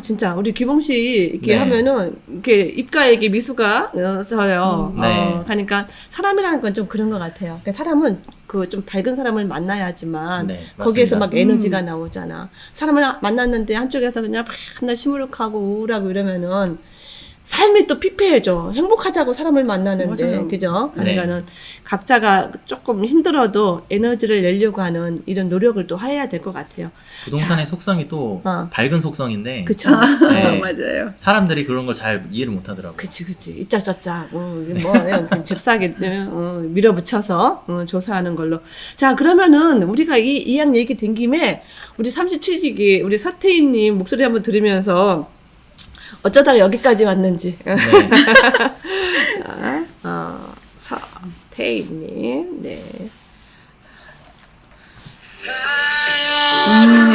진짜 우리 기봉 씨 이렇게 네. 하면은 이렇게 입가에 이게 미소가 어, 져요. 음, 네. 어, 하니까 사람이라는 건 좀 그런 것 같아요. 그러니까 사람은 그 좀 밝은 사람을 만나야지만 네, 거기에서. 막 에너지가 나오잖아. 사람을 만났는데 한쪽에서 그냥 맨날 시무룩하고 우울하고 이러면은 삶이 또 피폐해져. 행복하자고 사람을 만나는데, 맞아요. 그죠? 네. 그러니까는 각자가 조금 힘들어도 에너지를 내려고 하는 이런 노력을 또 해야 될 것 같아요. 부동산의 속성이 또 어. 밝은 속성인데 그쵸? 네. 어, 맞아요. 사람들이 그런 걸 잘 이해를 못 하더라고요. 그치, 그치. 이짝저짝, 어, 이게 뭐, 그냥 잽싸게, 어, 밀어붙여서, 어, 조사하는 걸로. 자, 그러면은, 우리가 이, 이양 얘기 된 김에, 우리 37기기, 우리 서태인님 목소리 한번 들으면서, 어쩌다가 여기까지 왔는지. 네. 자, 어, 서태인님, 네. 음.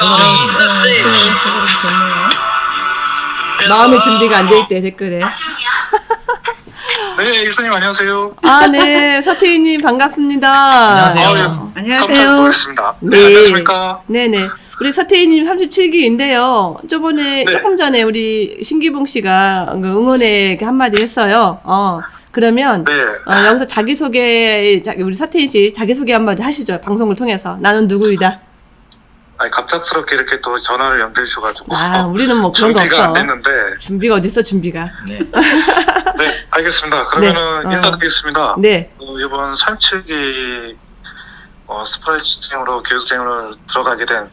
아, 컬러링이 네, 좋네요. 마음의 준비가 안 돼 있대, 댓글에. 네, 이수님 안녕하세요. 아, 네. 서태인님 반갑습니다. 안녕하세요. 어, 깜짝 안녕하세요. 놀랐습니다. 네, 네. 안녕하십니까? 네네. 우리 서태희님 37기인데요. 저번에 네. 조금 전에 우리 신기봉 씨가 그 응원에 이렇게 한마디 했어요. 어, 그러면 네. 어, 여기서 자기소개, 자- 우리 서태희 씨 자기소개 한마디 하시죠. 방송을 통해서. 나는 누구이다. 아니, 갑작스럽게 이렇게 또 전화를 연결해 주셔가지고. 아, 우리는 뭐 그런 거 준비가 안 없어. 됐는데. 준비가 어딨어, 준비가. 네. 네, 알겠습니다. 그러면은 네, 어. 인사드리겠습니다. 네. 어, 이번 37기 어, 스프라이트생으로 교육생으로 들어가게 된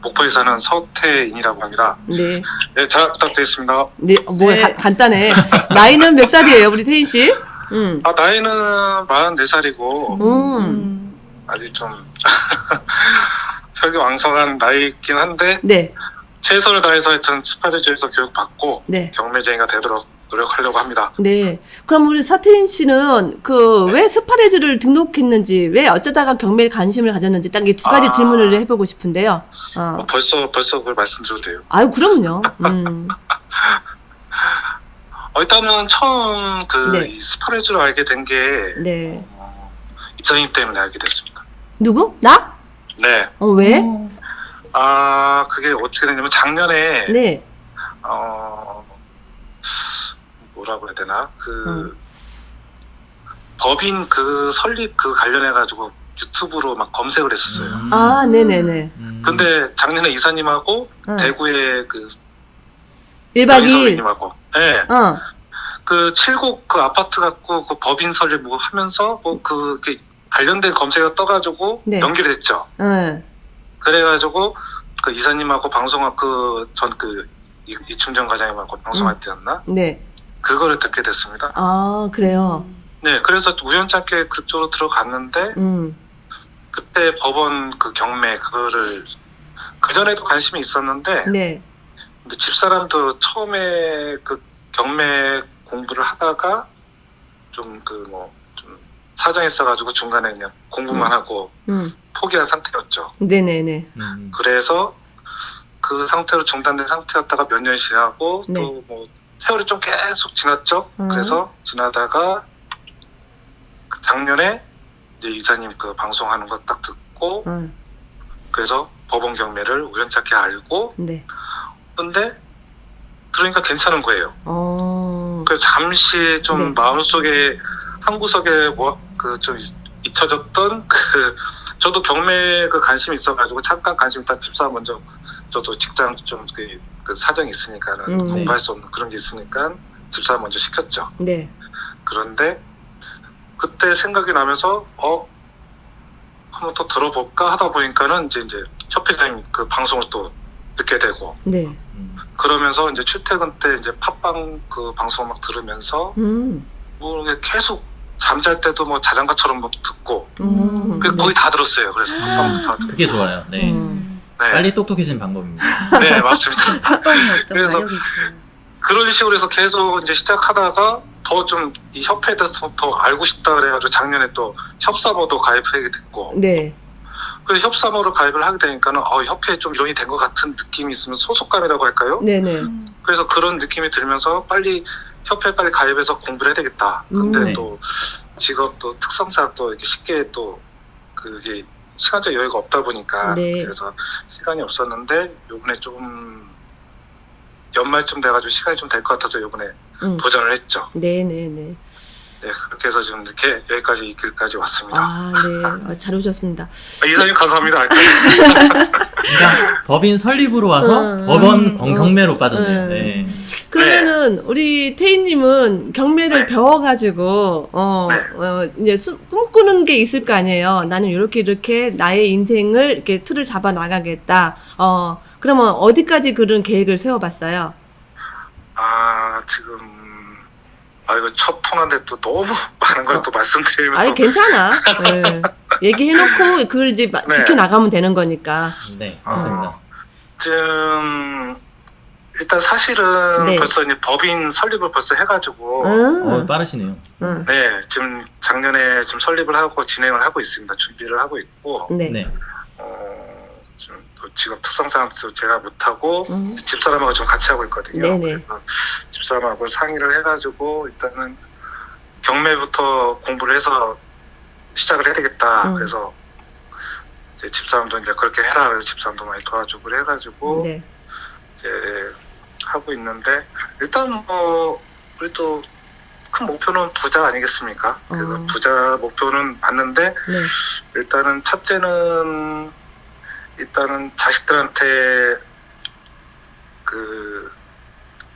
목포에 사는 서태인이라고 합니다. 네. 네, 잘 부탁드리겠습니다. 네. 어, 뭐야, 네. 가- 간단해. 나이는 몇 살이에요, 우리 태인 씨? 음. 아, 나이는 44살이고, 음. 음. 아직 좀, 혈기 왕성한 나이긴 한데, 네. 최선을 다해서 하여튼 스파이트에서 교육받고, 네. 경매쟁이가 되도록 노력하려고 합니다. 네. 그럼 우리 서태인 씨는 그 왜 스파레즈를 등록했는지, 왜 어쩌다가 경매에 관심을 가졌는지 딱 이 두 가지 아. 질문을 해보고 싶은데요. 어, 어. 벌써 벌써 그걸 말씀드려도 돼요. 아유, 그럼요. 음. 어, 일단은 처음 그 네. 이 스파레즈를 알게 된 게 네. 어, 이사님 때문에 알게 됐습니다. 누구? 나? 네. 어, 왜? 어. 아 그게 어떻게 됐냐면 작년에 네. 어 뭐라고 해야 되나 그 음. 법인 그 설립 그 관련해 가지고 유튜브로 막 검색을 했었어요. 음. 아, 네네네. 음. 근데 작년에 이사님하고 어. 대구의 그 1박 2일. 이사님하고 네. 어. 그 칠곡 그 아파트 갖고 그 법인 설립 뭐 하면서 뭐 그 관련된 검색어 떠가지고 네. 연결이 됐죠. 어. 그래가지고 그 이사님하고 방송할 그전 그 이충전 과장님하고 방송할 음. 때였나 네. 그거를 듣게 됐습니다. 아, 그래요. 네, 그래서 우연찮게 그쪽으로 들어갔는데 음. 그때 법원 그 경매 그거를 그 전에도 관심이 있었는데 네. 근데 집사람도 처음에 그 경매 공부를 하다가 좀 그뭐좀 사정이 있어가지고 중간에 그냥 공부만 음. 하고 음. 포기한 상태였죠. 네네네. 음. 그래서 그 상태로 중단된 상태였다가 몇 년이 지나고 네. 또 뭐 세월이 좀 계속 지났죠. 음. 그래서 지나다가 그 작년에 이제 이사님 그 방송하는 거 딱 듣고 어. 그래서 법원 경매를 우연찮게 알고 네. 근데 들으니까 괜찮은 거예요. 어. 그래서 잠시 좀 네. 마음속에 한 구석에 뭐 그 좀 잊혀졌던 그 저도 경매 그 관심이 있어가지고 잠깐 관심 있다 집사 먼저 저도 직장 좀그 그 사정이 있으니까는 음, 네. 공부할 수 없는 그런 게 있으니까 집사 먼저 시켰죠. 네. 그런데 그때 생각이 나면서 어 한번 더 들어볼까 하다 보니까는 이제 이제 협회장님 그 방송을 또 듣게 되고 네. 음. 그러면서 이제 출퇴근 때 이제 팟빵 그 방송 막 들으면서 음. 뭐 계속 잠잘 때도 뭐 자장가처럼 막 듣고 음. 그 거의 다 들었어요. 그래서 팟빵도 다 듣고 그게 좋아요. 네. 음. 네, 빨리 똑똑해진 방법입니다. 네 맞습니다. 팟빵이 어떤 그래서- 매력이 있어요. 그런 식으로 해서 계속 이제 시작하다가 더 좀 이 협회에 대해서 더 알고 싶다 그래가지고 작년에 또 협사모도 가입하게 됐고 네. 그래서 협사모를 가입을 하게 되니까는 어 협회에 좀 일원이 된 것 같은 느낌이 있으면 소속감이라고 할까요? 네네. 음. 그래서 그런 느낌이 들면서 빨리 협회에 빨리 가입해서 공부를 해야 되겠다. 근데 음. 네. 또 직업 또 특성상 또 이렇게 쉽게 또 그게 시간적 여유가 없다 보니까 네. 그래서 시간이 없었는데 요번에 조금 연말쯤 돼가지고 시간이 좀 될 것 같아서 요번에 음. 도전을 했죠. 네네네. 네, 그렇게 해서 지금 이렇게 여기까지 이 길까지 왔습니다. 아, 네. 아, 잘 오셨습니다. 아, 이사님 감사합니다. 그러니까 법인 설립으로 와서 음, 법원 음, 경- 경매로 빠졌네요. 음. 네. 그러면은 우리 태희님은 경매를 네. 배워가지고 어, 네. 어 이제 수- 꿈꾸는 게 있을 거 아니에요. 나는 이렇게 이렇게 나의 인생을 이렇게 틀을 잡아 나가겠다. 어 그러면 어디까지 그런 계획을 세워봤어요? 아 지금 아 이거 첫 통화인데 또 너무 많은 걸또 말씀드리면서 아니 괜찮아. 예. 얘기해놓고 그걸 이제 마- 네. 지켜 나가면 되는 거니까. 네, 맞습니다. 어, 지금 일단 사실은 네. 벌써 이제 법인 설립을 벌써 해가지고 응. 어, 빠르시네요. 응. 네 지금 작년에 지금 설립을 하고 진행을 하고 있습니다. 준비를 하고 있고 네. 네. 어, 지금 또 직업 특성상 또 제가 못하고 음. 집사람하고 좀 같이 하고 있거든요. 네네. 그래서 집사람하고 상의를 해가지고 일단은 경매부터 공부를 해서 시작을 해야 되겠다. 음. 그래서 이제 집사람도 이제 그렇게 해라. 그래서 집사람도 많이 도와주고 해가지고 네. 이제 하고 있는데 일단 뭐 우리 또큰 목표는 부자 아니겠습니까? 그래서 어. 부자 목표는 맞는데 네. 일단은 첫째는 일단은 자식들한테 그,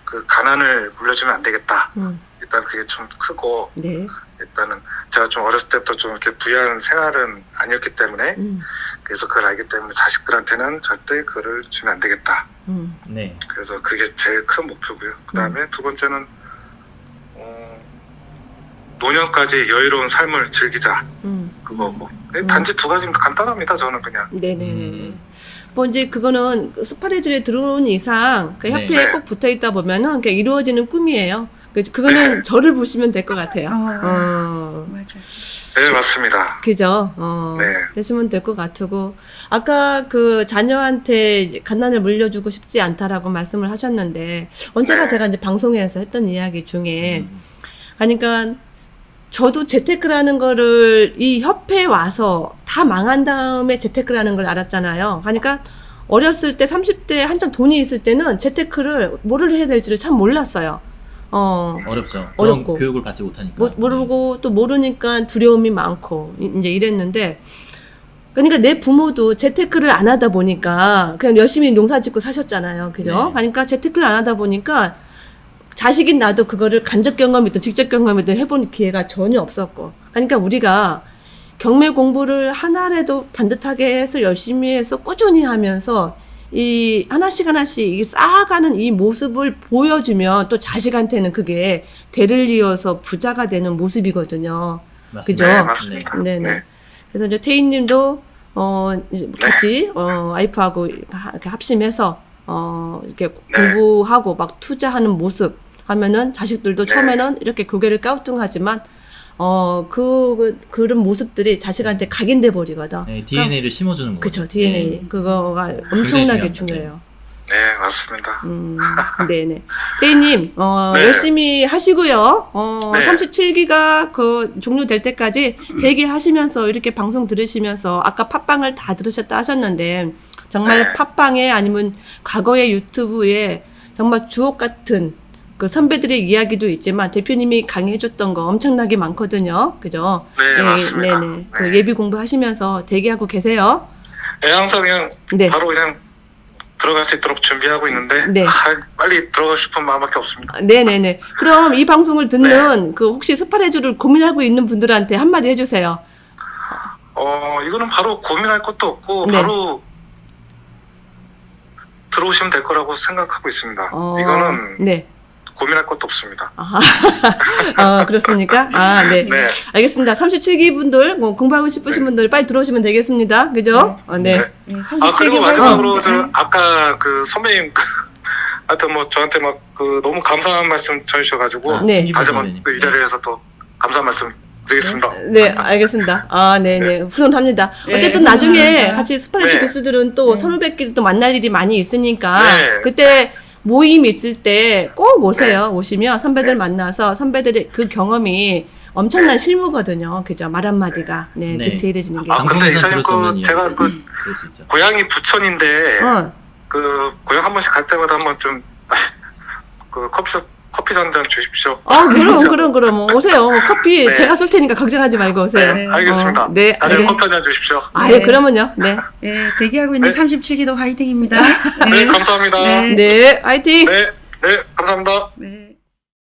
그 가난을 물려주면 안 되겠다. 음. 일단 그게 좀 크고 네. 일단은 제가 좀 어렸을 때부터 좀 이렇게 부유한 생활은 아니었기 때문에 음. 그래서 그걸 알기 때문에 자식들한테는 절대 그걸 주면 안 되겠다. 음. 네. 그래서 그게 제일 큰 목표고요. 그 다음에 두 번째는 어, 노년까지 여유로운 삶을 즐기자. 음. 그거 고 단지 두 가지면 간단합니다. 저는 그냥. 네네네. 음. 뭐 이제 그거는 스파레줄에 들어온 이상 그 협회에 네. 꼭 붙어 있다 보면은 그게 이루어지는 꿈이에요. 그- 그거는 저를 보시면 될 것 같아요. 어, 어, 맞아. 네 맞습니다. 그죠? 어, 네. 되시면 될 것 같고. 아까 그 자녀한테 갓난을 물려주고 싶지 않다라고 말씀을 하셨는데, 언제가 네. 제가 이제 방송에서 했던 이야기 중에, 음. 그러니까 저도 재테크라는 거를 이 협회에 와서 다 망한 다음에 재테크라는 걸 알았잖아요. 그러니까 어렸을 때 30대 한참 돈이 있을 때는 재테크를 뭐를 해야 될지를 참 몰랐어요. 어. 어렵죠. 어렵고. 그런 교육을 받지 못하니까. 모, 모르고 또 모르니까 두려움이 많고 이- 이제 이랬는데 그러니까 내 부모도 재테크를 안 하다 보니까 그냥 열심히 농사 짓고 사셨잖아요. 그죠? 네. 그러니까 재테크를 안 하다 보니까 자식인 나도 그거를 간접 경험이든 직접 경험이든 해본 기회가 전혀 없었고. 그러니까 우리가 경매 공부를 하나라도 반듯하게 해서 열심히 해서 꾸준히 하면서 이 하나씩 하나씩 이 쌓아가는 이 모습을 보여주면 또 자식한테는 그게 대를 이어서 부자가 되는 모습이거든요. 맞습니다. 그죠? 네 맞습니다. 네네. 네. 그래서 이제 태희님도 어 같이 어 와이프하고 하- 이렇게 합심해서 어 이렇게 네. 공부하고 막 투자하는 모습 하면은 자식들도 네. 처음에는 이렇게 고개를 까우뚱하지만 어그 그, 그런 모습들이 자식한테 각인돼 버리거든. 네, DNA를 심어주는 거죠. 그쵸 DNA 네. 그거가 엄청나게 중요해요. 네 맞습니다. 음, 네네. 태희님, 어, 네. 열심히 하시고요. 어, 네. 37기가 그 종료될 때까지 대기하시면서 이렇게 방송 들으시면서 아까 팟빵을 다 들으셨다 하셨는데 정말 네. 팟빵에 아니면 과거의 유튜브에 정말 주옥 같은 그 선배들의 이야기도 있지만 대표님이 강의해줬던 거 엄청나게 많거든요. 그죠? 네, 맞습니다. 네네. 그 예비 공부하시면서 대기하고 계세요. 네, 항상 그냥 네. 바로 그냥 들어갈 수 있도록 준비하고 있는데 네. 아, 빨리 들어가고 싶은 마음밖에 없습니다. 아, 네네네. 그럼 이 방송을 듣는 그 혹시 스파레주를 고민하고 있는 분들한테 한마디 해주세요. 어 이거는 바로 고민할 것도 없고 네. 바로 들어오시면 될 거라고 생각하고 있습니다. 어, 이거는 네. 고민할 것도 없습니다. 아하. 어, 그렇습니까? 아, 네. 네. 알겠습니다. 37기 분들, 뭐 공부하고 싶으신 분들 빨리 들어오시면 되겠습니다. 그죠? 어, 네. 네. 네, 아 그리고 37기 마지막으로 저 활동. 아까 그 선배님 그, 하여튼 뭐 저한테 막 그 너무 감사한 말씀 전해주셔가지고 네. 신기부 다시. 한번 이 자리에서 또 감사한 말씀 드리겠습니다. 네, 알겠습니다. 아, 네네. 후원합니다. 네, 어쨌든 나중에 감사합니다. 같이 스파레주 네. 교수들은 또 네. 선후배끼리 또 만날 일이 많이 있으니까 네. 그때 모임 있을 때 꼭 오세요. 오시면 선배들 네. 만나서 선배들의 그 경험이 엄청난 실무거든요. 그죠? 말 한마디가. 네, 네. 디테일해지는 게. 아, 근데 방송에서 이사님 그 제가 이야기. 그 그럴 수 있죠. 고향이 부천인데 어. 그 고향 한 번씩 갈 때마다 한 번 좀 그 커피숍 커피 한잔 주십시오. 아, 그럼. 그럼, 그럼. 오세요. 커피 네. 제가 쏠 테니까 걱정하지 말고 오세요. 네, 알겠습니다. 어, 네, 나중에 알겠- 커피 한잔 주십시오. 아 예 네. 그러면요. 네. 예, 대기하고 있는 네. 37기도 화이팅입니다. 네, 감사합니다. 네. 네, 화이팅! 네, 네, 감사합니다. 네.